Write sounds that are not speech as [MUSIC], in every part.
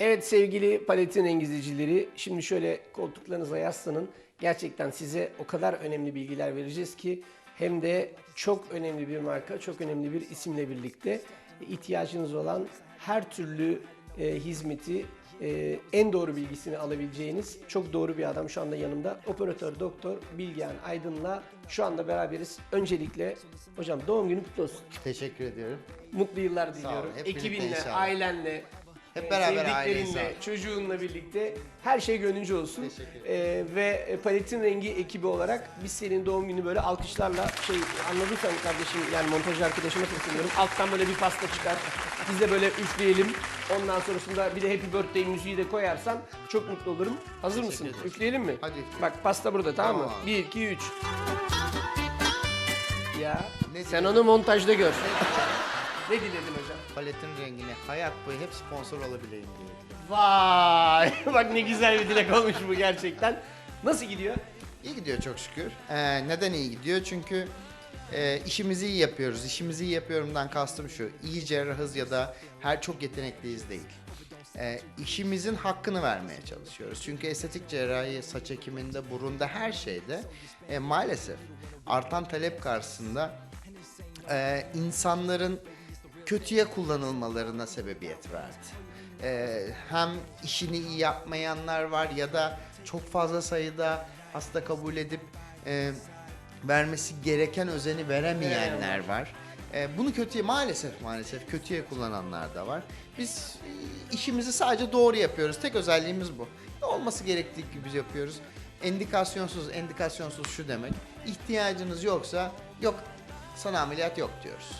Evet sevgili paletin renk izleyicileri, şimdi şöyle koltuklarınıza yaslanın. Gerçekten size o kadar önemli bilgiler vereceğiz ki hem de çok önemli bir marka, çok önemli bir isimle birlikte ihtiyacınız olan her türlü e, hizmeti e, en doğru bilgisini alabileceğiniz çok doğru bir adam şu anda yanımda. Operatör Doktor Bilgehan Aydın'la şu anda beraberiz. Öncelikle hocam doğum günü kutlu olsun. Teşekkür ediyorum. Mutlu yıllar olun, diliyorum. hep birlikte Ekibinle, inşallah. ailenle, Hep e, beraber aile sevdiklerinle, çocuğunla birlikte her şey gönlünce olsun. Teşekkür E, ve Paletin Rengi ekibi olarak biz senin doğum günü böyle alkışlarla şey anladıysan kardeşim yani montaj arkadaşıma sesleniyorum. Alttan böyle bir pasta çıkar. Biz de böyle üfleyelim. Ondan sonrasında bir de Happy Birthday müziği de koyarsan çok mutlu olurum. Hazır mısın? Üfleyelim mi? Hadi üfleyelim. Bak pasta burada tamam, mı? Tamam abi. 1, 2, 3. Ya Ne sen diledin? onu montajda gör. Ne diledin hocam? Paletin rengine hayat boyu hep sponsor olabileyim diye. Vay! [LAUGHS] Bak ne güzel bir dilek olmuş bu gerçekten. Nasıl gidiyor? İyi gidiyor çok şükür. Ee, neden iyi gidiyor? Çünkü e, işimizi iyi yapıyoruz. İşimizi iyi yapıyorumdan kastım şu. İyi cerrahız ya da her çok yetenekliyiz değil. Ee, işimizin hakkını vermeye çalışıyoruz. Çünkü estetik cerrahi, saç ekiminde, burunda her şeyde e, maalesef artan talep karşısında e, insanların kötüye kullanılmalarına sebebiyet verdi. E, hem işini iyi yapmayanlar var ya da çok fazla sayıda hasta kabul edip e, vermesi gereken özeni veremeyenler var. E, bunu kötüye maalesef maalesef kötüye kullananlar da var. Biz e, işimizi sadece doğru yapıyoruz. Tek özelliğimiz bu. Olması gerektiği gibi biz yapıyoruz. Endikasyonsuz, endikasyonsuz şu demek. İhtiyacınız yoksa yok sana ameliyat yok diyoruz.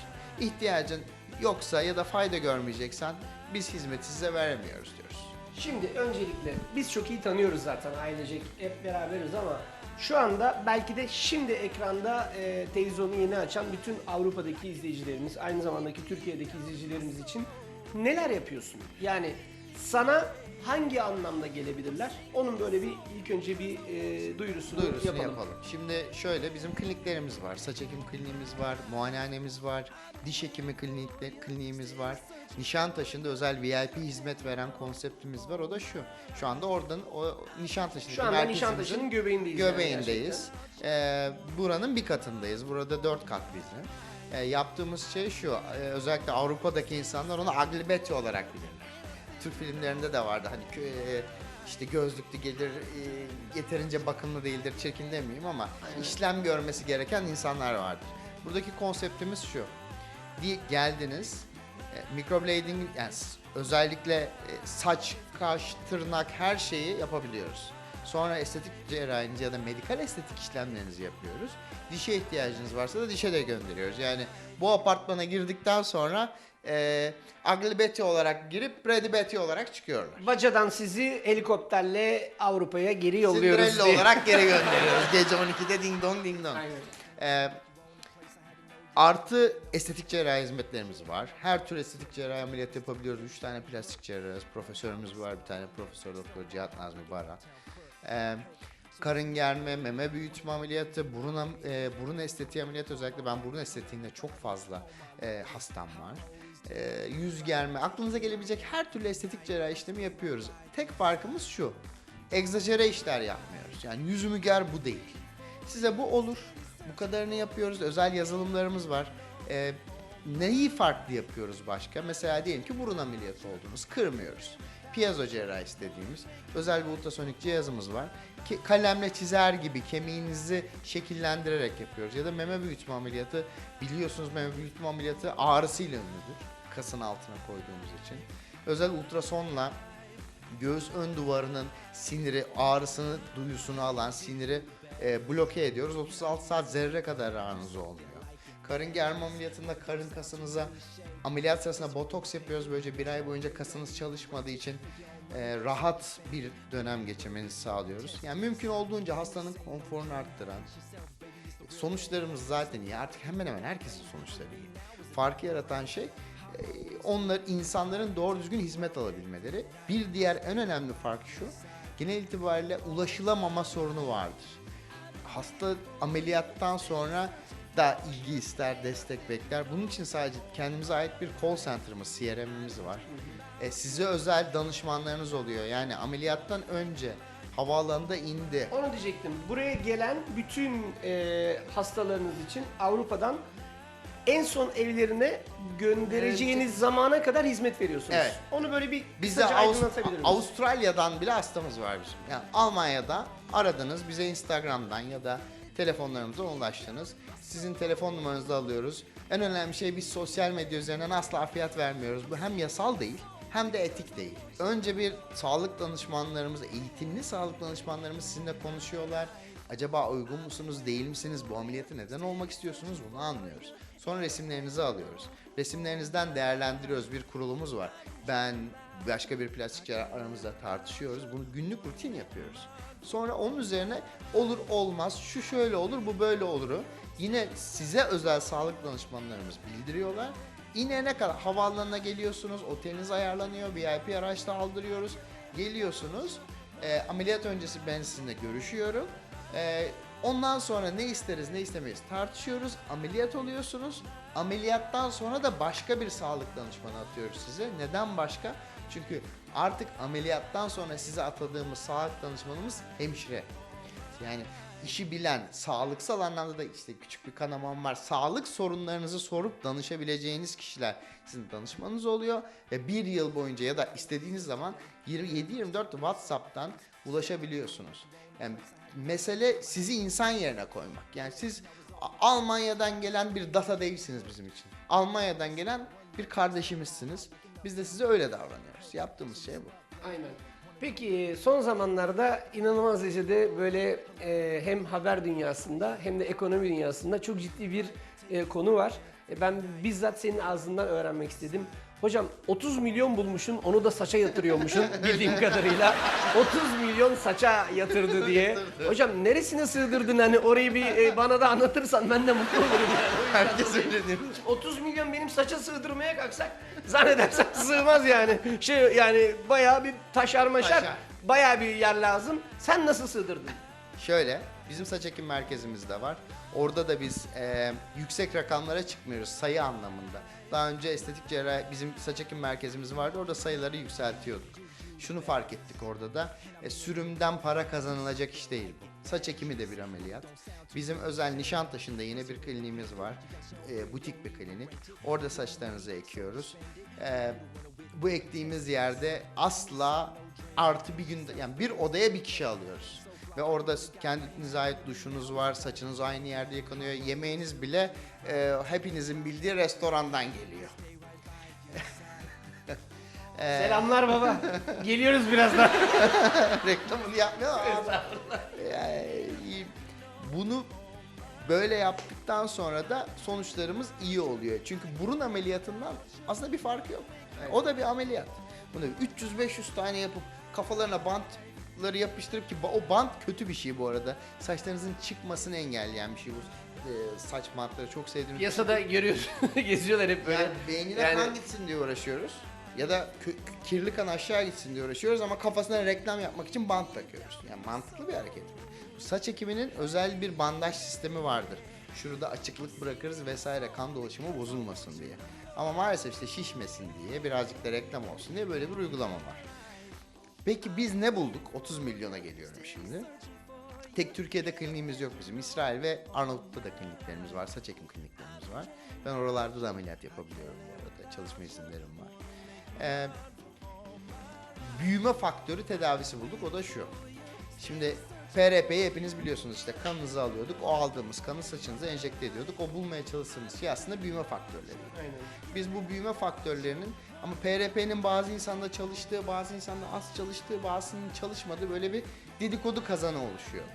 İhtiyacın yoksa ya da fayda görmeyeceksen biz hizmeti size veremiyoruz diyoruz. Şimdi öncelikle biz çok iyi tanıyoruz zaten ailecek hep beraberiz ama şu anda belki de şimdi ekranda e, televizyonu yeni açan bütün Avrupa'daki izleyicilerimiz, aynı zamandaki Türkiye'deki izleyicilerimiz için neler yapıyorsun? Yani sana hangi anlamda gelebilirler? Onun böyle bir ilk önce bir e, duyurusunu, Duyurusunu yapalım. yapalım. Şimdi şöyle bizim kliniklerimiz var. Saç ekim kliniğimiz var, muayenehanemiz var, diş ekimi klinikler, kliniğimiz var. Nişantaşı'nda özel VIP hizmet veren konseptimiz var. O da şu. Şu anda oradan o Nişantaşı'ndaki Şu anda merkezimizin Nişantaşı'nın göbeğindeyiz. yani göbeğindeyiz. Ee, buranın bir katındayız. Burada dört kat bizim. Ee, yaptığımız şey şu. e, özellikle Avrupa'daki insanlar onu aglibeti olarak bilirler. Türk filmlerinde de vardı. Hani e, işte gözlüklü gelir, e, yeterince bakımlı değildir, çirkin demeyeyim ama işlem görmesi gereken insanlar vardır. Buradaki konseptimiz şu. Di geldiniz, e, microblading yani özellikle e, saç, kaş, tırnak her şeyi yapabiliyoruz. Sonra estetik cerrahinizi ya da medikal estetik işlemlerinizi yapıyoruz. Dişe ihtiyacınız varsa da dişe de gönderiyoruz. Yani bu apartmana girdikten sonra e, aglibeti olarak girip bredibeti olarak çıkıyorlar. Bacadan sizi helikopterle Avrupa'ya geri yolluyoruz. Cinderella diye. olarak geri [LAUGHS] gönderiyoruz. Gece 12'de ding dong ding dong. Aynen. Ee, artı estetik cerrahi hizmetlerimiz var. Her tür estetik cerrahi ameliyat yapabiliyoruz. Üç tane plastik cerrahız. Profesörümüz var. Bir tane profesör doktor Cihat Nazmi Baran. Ee, karın germe, meme büyütme ameliyatı, burun, e, burun estetiği ameliyatı özellikle ben burun estetiğinde çok fazla e, hastam var. E, yüz germe, aklınıza gelebilecek her türlü estetik cerrahi işlemi yapıyoruz. Tek farkımız şu, egzajere işler yapmıyoruz. Yani yüzümü ger bu değil. Size bu olur, bu kadarını yapıyoruz, özel yazılımlarımız var. E, neyi farklı yapıyoruz başka? Mesela diyelim ki burun ameliyatı oldunuz, kırmıyoruz. Piezo cerrahisi dediğimiz özel bir ultrasonik cihazımız var. Ki kalemle çizer gibi kemiğinizi şekillendirerek yapıyoruz. Ya da meme büyütme ameliyatı biliyorsunuz meme büyütme ameliyatı ağrısıyla ünlüdür. Kasın altına koyduğumuz için. Özel ultrasonla göğüs ön duvarının siniri, ağrısını, duyusunu alan siniri e, bloke ediyoruz. 36 saat zerre kadar ağrınız olmuyor. Karın germe ameliyatında karın kasınıza ameliyat sırasında botoks yapıyoruz. Böylece bir ay boyunca kasınız çalışmadığı için e, rahat bir dönem geçirmenizi sağlıyoruz. Yani mümkün olduğunca hastanın konforunu arttıran, sonuçlarımız zaten iyi. Artık hemen hemen herkesin sonuçları iyi. Farkı yaratan şey onlar insanların doğru düzgün hizmet alabilmeleri. Bir diğer en önemli fark şu. Genel itibariyle ulaşılamama sorunu vardır. Hasta ameliyattan sonra da ilgi ister, destek bekler. Bunun için sadece kendimize ait bir call center'ımız, CRM'imiz var. E, size özel danışmanlarınız oluyor. Yani ameliyattan önce havaalanında indi. Onu diyecektim. Buraya gelen bütün e, hastalarınız için Avrupa'dan en son evlerine göndereceğiniz zamana kadar hizmet veriyorsunuz. Evet. Onu böyle bir Bizde kısaca Avust- aydınlatabilir miyiz? Avustralya'dan bile hastamız var bizim. Yani Almanya'da aradınız, bize Instagram'dan ya da telefonlarımızdan ulaştınız. Sizin telefon numaranızı alıyoruz. En önemli şey biz sosyal medya üzerinden asla fiyat vermiyoruz. Bu hem yasal değil hem de etik değil. Önce bir sağlık danışmanlarımız, eğitimli sağlık danışmanlarımız sizinle konuşuyorlar. Acaba uygun musunuz, değil misiniz? Bu ameliyatı neden olmak istiyorsunuz? Bunu anlıyoruz. Sonra resimlerinizi alıyoruz. Resimlerinizden değerlendiriyoruz. Bir kurulumuz var. Ben başka bir plastikçi aramızda tartışıyoruz. Bunu günlük rutin yapıyoruz. Sonra onun üzerine olur olmaz, şu şöyle olur, bu böyle oluru yine size özel sağlık danışmanlarımız bildiriyorlar. İnene kadar havaalanına geliyorsunuz, oteliniz ayarlanıyor, VIP araçla aldırıyoruz. Geliyorsunuz, e, ameliyat öncesi ben sizinle görüşüyorum. E, ondan sonra ne isteriz ne istemeyiz tartışıyoruz. Ameliyat oluyorsunuz. Ameliyattan sonra da başka bir sağlık danışmanı atıyoruz size. Neden başka? Çünkü artık ameliyattan sonra size atadığımız sağlık danışmanımız hemşire. Yani işi bilen, sağlıksal anlamda da işte küçük bir kanamam var. Sağlık sorunlarınızı sorup danışabileceğiniz kişiler sizin danışmanınız oluyor. Ve bir yıl boyunca ya da istediğiniz zaman 27-24 WhatsApp'tan ulaşabiliyorsunuz. Yani mesele sizi insan yerine koymak. Yani siz Almanya'dan gelen bir data değilsiniz bizim için. Almanya'dan gelen bir kardeşimizsiniz. Biz de size öyle davranıyoruz. Yaptığımız şey bu. Aynen. Peki son zamanlarda inanılmaz derecede böyle e, hem haber dünyasında hem de ekonomi dünyasında çok ciddi bir e, konu var. E, ben bizzat senin ağzından öğrenmek istedim. Hocam 30 milyon bulmuşsun onu da saça yatırıyormuşsun [LAUGHS] bildiğim kadarıyla. 30 milyon saça yatırdı diye. Hocam neresine sığdırdın hani orayı bir e, bana da anlatırsan ben de mutlu olurum yani. [LAUGHS] Herkes öyle diyor. 30 milyon benim saça sığdırmaya kalksak zannedersem sığmaz yani. Şey yani bayağı bir taşar maşar, Taşar. bayağı bir yer lazım. Sen nasıl sığdırdın? Şöyle, bizim saç ekim merkezimiz de var. Orada da biz e, yüksek rakamlara çıkmıyoruz sayı anlamında. Daha önce estetik cerrahi bizim saç ekim merkezimiz vardı. Orada sayıları yükseltiyorduk. Şunu fark ettik orada da. E, sürümden para kazanılacak iş değil bu. Saç ekimi de bir ameliyat. Bizim özel Nişantaşı'nda yine bir kliniğimiz var. E, butik bir klinik. Orada saçlarınızı ekiyoruz. E, bu ektiğimiz yerde asla artı bir günde yani bir odaya bir kişi alıyoruz. Ve orada kendinize ait duşunuz var, saçınız aynı yerde yıkanıyor. Yemeğiniz bile e, hepinizin bildiği restorandan geliyor. Ee, [LAUGHS] Selamlar baba. Geliyoruz birazdan. [LAUGHS] Reklamını yapmıyor yani, bunu böyle yaptıktan sonra da sonuçlarımız iyi oluyor. Çünkü burun ameliyatından aslında bir farkı yok. O da bir ameliyat. Bunu 300-500 tane yapıp kafalarına bantları yapıştırıp ki o bant kötü bir şey bu arada. Saçlarınızın çıkmasını engelleyen bir şey bu. Ee, saç bantları çok sevdiğimiz şey. Piyasada görüyoruz. [LAUGHS] Geziyorlar hep böyle. Yani beynine Yani- kan gitsin diye uğraşıyoruz. Ya da kirli kan aşağı gitsin diye uğraşıyoruz ama kafasına reklam yapmak için bant takıyoruz. Yani mantıklı bir hareket. bu. Saç ekiminin özel bir bandaj sistemi vardır. Şurada açıklık bırakırız vesaire kan dolaşımı bozulmasın diye. Ama maalesef işte şişmesin diye birazcık da reklam olsun diye böyle bir uygulama var. Peki biz ne bulduk? 30 milyona geliyorum şimdi. Tek Türkiye'de kliniğimiz yok bizim. İsrail ve Arnavut'ta da kliniklerimiz var. Saç ekim kliniklerimiz var. Ben oralarda da ameliyat yapabiliyorum bu arada. Çalışma izinlerim var. Ee, büyüme faktörü tedavisi bulduk. O da şu. Şimdi PRP'yi hepiniz biliyorsunuz işte kanınızı alıyorduk. O aldığımız kanı saçınıza enjekte ediyorduk. O bulmaya çalıştığımız şey aslında büyüme faktörleri. Aynen. Biz bu büyüme faktörlerinin ama PRP'nin bazı insanda çalıştığı, bazı insanda az çalıştığı, bazısının çalışmadığı böyle bir dedikodu kazanı oluşuyordu.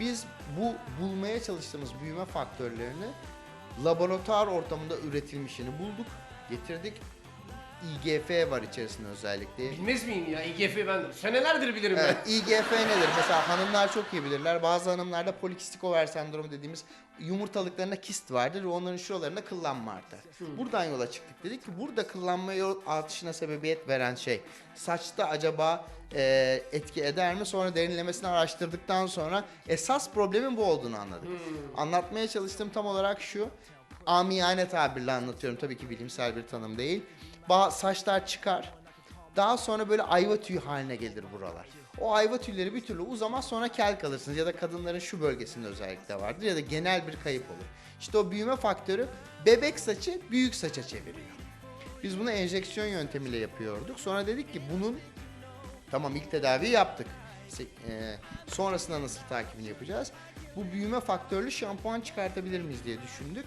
Biz bu bulmaya çalıştığımız büyüme faktörlerini laboratuvar ortamında üretilmişini bulduk, getirdik. IGF var içerisinde özellikle. Bilmez miyim ya? İGF ben senelerdir bilirim Evet, IGF nedir? Mesela hanımlar çok iyi bilirler. Bazı hanımlarda polikistik over sendromu dediğimiz yumurtalıklarında kist vardır ve onların şuralarında kıllanma artar. Buradan yola çıktık. Dedik ki burada kıllanma yol artışına sebebiyet veren şey saçta acaba e, etki eder mi? Sonra derinlemesine araştırdıktan sonra esas problemin bu olduğunu anladık. Anlatmaya çalıştığım tam olarak şu. Amiyane tabirle anlatıyorum. Tabii ki bilimsel bir tanım değil. Saçlar çıkar. Daha sonra böyle ayva tüyü haline gelir buralar. O ayva tüyleri bir türlü uzamaz sonra kel kalırsınız ya da kadınların şu bölgesinde özellikle vardır ya da genel bir kayıp olur. İşte o büyüme faktörü bebek saçı büyük saça çeviriyor. Biz bunu enjeksiyon yöntemiyle yapıyorduk. Sonra dedik ki bunun tamam ilk tedaviyi yaptık. E, sonrasında nasıl takibini yapacağız? Bu büyüme faktörlü şampuan çıkartabilir miyiz diye düşündük.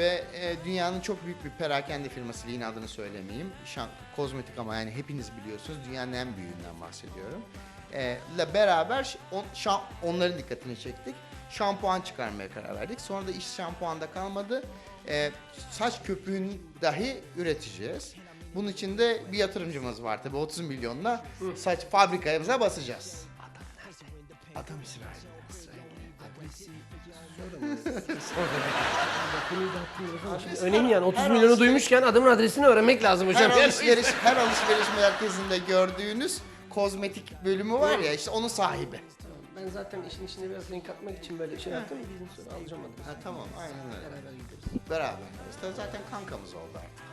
Ve e, dünyanın çok büyük bir perakende firması yine adını söylemeyeyim. Şan, kozmetik ama yani hepiniz biliyorsunuz dünyanın en büyüğünden bahsediyorum. E, ile beraber on, şam- onların dikkatini çektik. Şampuan çıkarmaya karar verdik. Sonra da iş şampuanda kalmadı. E, saç köpüğünü dahi üreteceğiz. Bunun için de bir yatırımcımız var tabii 30 milyonla saç fabrikamıza basacağız. Adam nerede? Adam İsrail'de. Şimdi önemli yani 30 her milyonu duymuşken adamın adresini öğrenmek lazım hocam. Her alışveriş, her alışveriş merkezinde gördüğünüz kozmetik bölümü var ya işte onun sahibi. Ben zaten işin içine biraz renk katmak için böyle şey yaptım. Bizim sonra alacağım adresi. Ha tamam aynen öyle. Beraber gideriz. Beraber. İşte zaten kankamız oldu artık.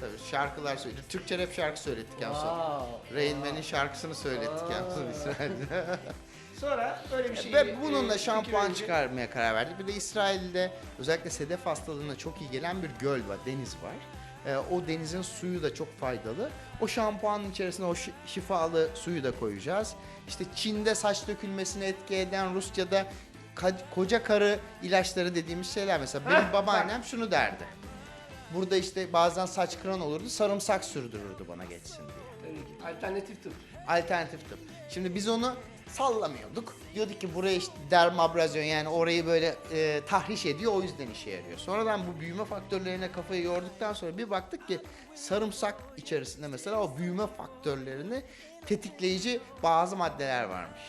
Tabii şarkılar söyledik. Türkçe rap şarkı söylettik en son. Wow. Rain Man'in şarkısını söylettik en son İsrail'de. [LAUGHS] Sonra böyle bir şey. Ve bununla e, şampuan çıkarmaya karar verdik. Bir de İsrail'de özellikle sedef hastalığına çok iyi gelen bir göl var, deniz var. Ee, o denizin suyu da çok faydalı. O şampuanın içerisine o şi- şifalı suyu da koyacağız. İşte Çin'de saç dökülmesine etki eden Rusya'da koca karı ilaçları dediğimiz şeyler mesela. Benim Heh, babaannem şunu derdi. Burada işte bazen saç kıran olurdu, sarımsak sürdürürdü bana geçsin diye Tabii ki. Alternatif tıp. alternatif tıp. Şimdi biz onu sallamıyorduk. Diyorduk ki buraya işte dermabrazyon yani orayı böyle e, tahriş ediyor o yüzden işe yarıyor. Sonradan bu büyüme faktörlerine kafayı yorduktan sonra bir baktık ki sarımsak içerisinde mesela o büyüme faktörlerini tetikleyici bazı maddeler varmış.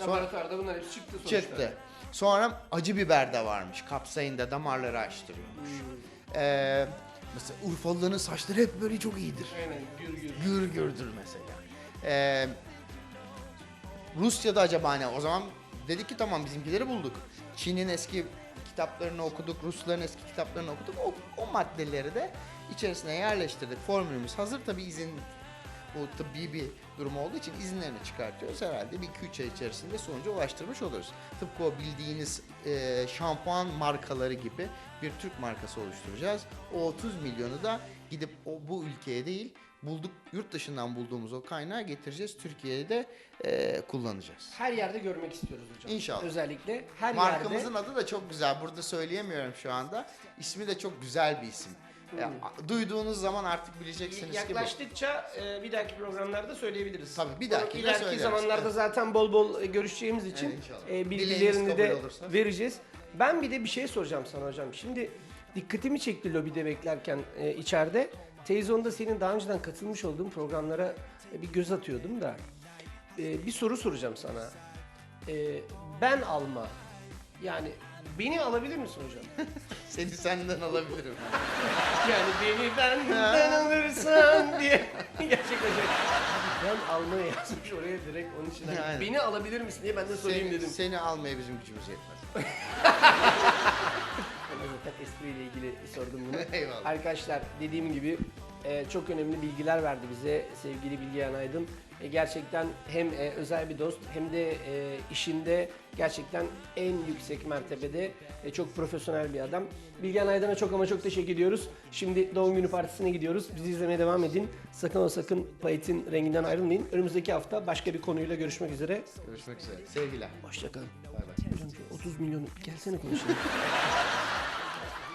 Laboratuvarda bunlar hepsi çıktı sonuçta. çıktı. Sonra acı biber de varmış. Kapsayın da damarları açtırıyormuş. Ee, mesela Urfalıların saçları hep böyle çok iyidir Aynen gür gür. gür gürdür mesela. Ee, Rusya'da acaba ne? O zaman dedik ki tamam bizimkileri bulduk. Çin'in eski kitaplarını okuduk, Rusların eski kitaplarını okuduk. O, o maddeleri de içerisine yerleştirdik. Formülümüz hazır. Tabi izin bu tıbbi bir durum olduğu için izinlerini çıkartıyoruz. Herhalde bir 2-3 ay içerisinde sonuca ulaştırmış oluruz. Tıpkı o bildiğiniz e, şampuan markaları gibi bir Türk markası oluşturacağız. O 30 milyonu da gidip o, bu ülkeye değil bulduk yurt dışından bulduğumuz o kaynağı getireceğiz. Türkiye'de de e, kullanacağız. Her yerde görmek istiyoruz hocam. İnşallah. Özellikle her Markamızın yerde. adı da çok güzel. Burada söyleyemiyorum şu anda. İsmi de çok güzel bir isim. Ya, duyduğunuz zaman artık bileceksiniz ki bu. Yaklaştıkça e, bir dahaki programlarda söyleyebiliriz. Tabii, bir dahakinde ileriki söyleriz. zamanlarda Evet. zaten bol bol görüşeceğimiz için Evet, e, bilgilerini de olursa. vereceğiz. Ben bir de bir şey soracağım sana hocam. Şimdi dikkatimi çekti lobide beklerken e, içeride. Televizyonda senin daha önceden katılmış olduğun programlara e, bir göz atıyordum da. E, bir soru soracağım sana. E, ben alma. Yani beni alabilir misin hocam? [LAUGHS] Seni senden alabilirim. [LAUGHS] Yani beni benden alırsan [LAUGHS] diye. Gerçekten şey. Abi ben almaya yazmış oraya direkt onun için. hani Yani. Beni alabilir misin diye ben de sorayım Seni, dedim. seni almaya bizim gücümüz yetmez. Zaten espriyle ilgili sordum bunu. [LAUGHS] Eyvallah. Arkadaşlar dediğim gibi e, çok önemli bilgiler verdi bize sevgili Bilgehan Aydın. E, gerçekten hem e, özel bir dost hem de e, işinde gerçekten en yüksek mertebede e, çok profesyonel bir adam. Bilgehan Aydın'a çok ama çok teşekkür ediyoruz. Şimdi doğum günü partisine gidiyoruz. Bizi izlemeye devam edin. Sakın o sakın Payet'in renginden ayrılmayın. Önümüzdeki hafta başka bir konuyla görüşmek üzere. Görüşmek üzere. Sevgiler. Hoşçakalın. Bay bay. Hocam şu 30 milyon gelsene konuşalım. [LAUGHS]